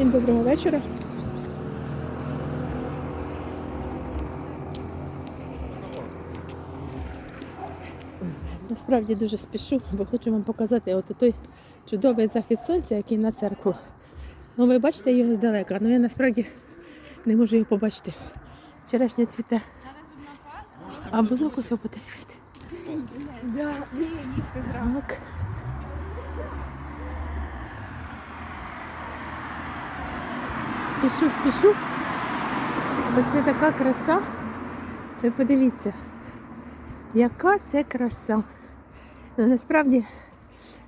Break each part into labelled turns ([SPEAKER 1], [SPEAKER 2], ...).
[SPEAKER 1] Всім доброго вечора. Насправді дуже спішу, бо хочу вам показати от той чудовий захід сонця, який на церкву. Ну, ви бачите його здалека, але я насправді не можу його побачити. Вчорашня цвіте. А бузок ось буде цвісти.
[SPEAKER 2] Да, їсти зразу.
[SPEAKER 1] Спішу, спішу. Оце така краса. Ви подивіться, яка це краса. Ну, насправді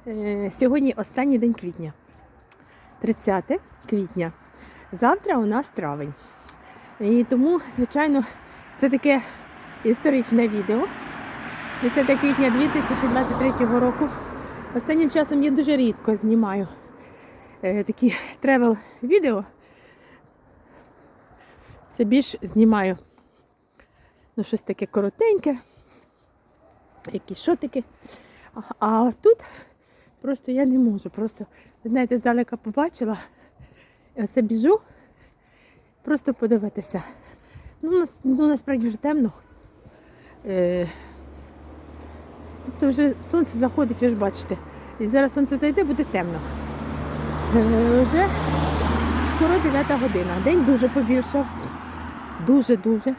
[SPEAKER 1] е, сьогодні останній день квітня. 30 квітня. Завтра у нас травень. І тому, звичайно, це таке історичне відео. 30 квітня 2023 року. Останнім часом я дуже рідко знімаю е, такі тревел відео. Це більш знімаю ну, щось таке коротеньке, якісь шотики. А, а тут просто я не можу. Просто, ви знаєте, здалека побачила. І оце біжу, просто подивитися. Ну, нас- ну насправді вже темно. Е, Тобто вже сонце заходить, ви ж бачите. І зараз сонце зайде, буде темно. Е, вже скоро 9 година. День дуже побільшав. Дуже-дуже.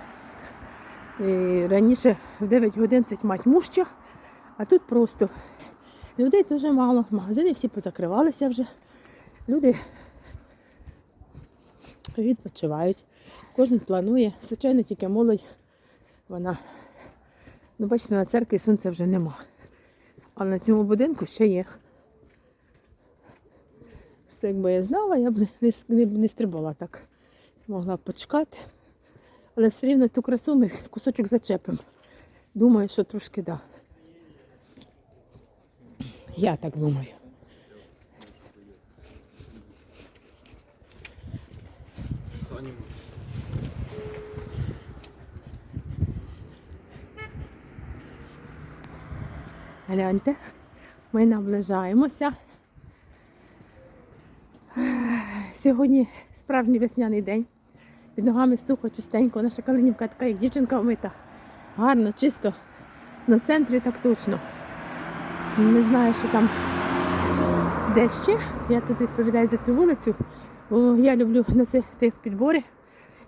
[SPEAKER 1] Раніше в 9 годин це мать муща, а тут просто людей дуже мало. Магазини всі позакривалися вже. Люди відпочивають. Кожен планує. Звичайно, тільки молодь, вона Ну, бачите, на церкві сонця вже нема. А на цьому будинку ще є. Просто якби я знала, я б не, не, не стрибала так. Могла б почекати. Але все рівно ту красу ми кусочок зачепимо. Думаю, що трошки да. Я так думаю. Гляньте, ми наближаємося. Сьогодні справжній весняний день. Під ногами сухо, чистенько. Наша калинівка така, як дівчинка вмита. Гарно, чисто. На центрі так точно. Не знаю, що там де ще. Я тут відповідаю за цю вулицю, бо я люблю носити підбори.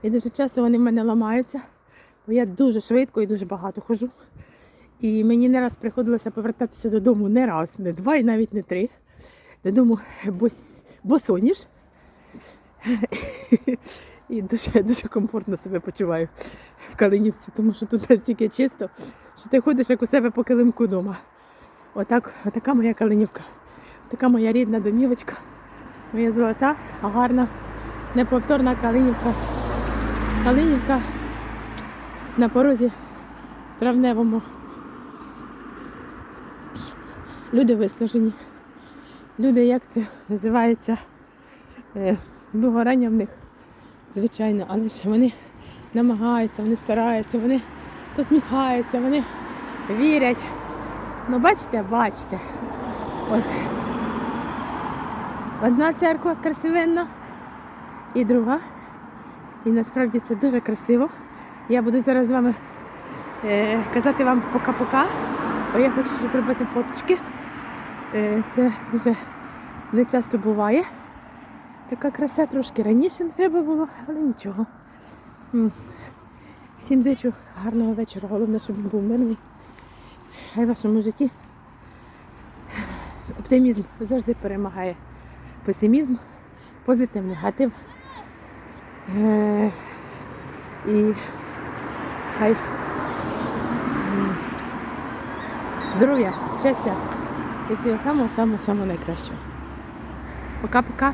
[SPEAKER 1] І дуже часто вони в мене ламаються, бо я дуже швидко і дуже багато хожу. І мені не раз приходилося повертатися додому не раз, не два і навіть не три. Додому бос, босоніж. І дуже, дуже комфортно себе почуваю в Калинівці, тому що тут настільки чисто, що ти ходиш як у себе по килимку вдома. Отак, отака моя Калинівка. Така моя рідна домівочка. Моя золота, гарна, неповторна Калинівка. Калинівка на порозі травневому. Люди виснажені. Люди, як це називається, е, вигорання в них, звичайно, але ж вони намагаються, вони стараються, вони посміхаються, вони вірять. Ну, бачите, бачите. От. Одна церква красивенна і друга. І насправді це дуже красиво. Я буду зараз з вами е, казати вам пока-пока. Бо я хочу зробити фоточки. Е, Це дуже не часто буває. Така краса трошки раніше не треба було, але нічого. Всім зичу гарного вечора. Головне, щоб він був мирний. Хай в вашому житті оптимізм завжди перемагає песимізм, позитив, негатив. Е, І хай здоров'я, щастя і всього самого-самого-самого найкращого. Пока-пока.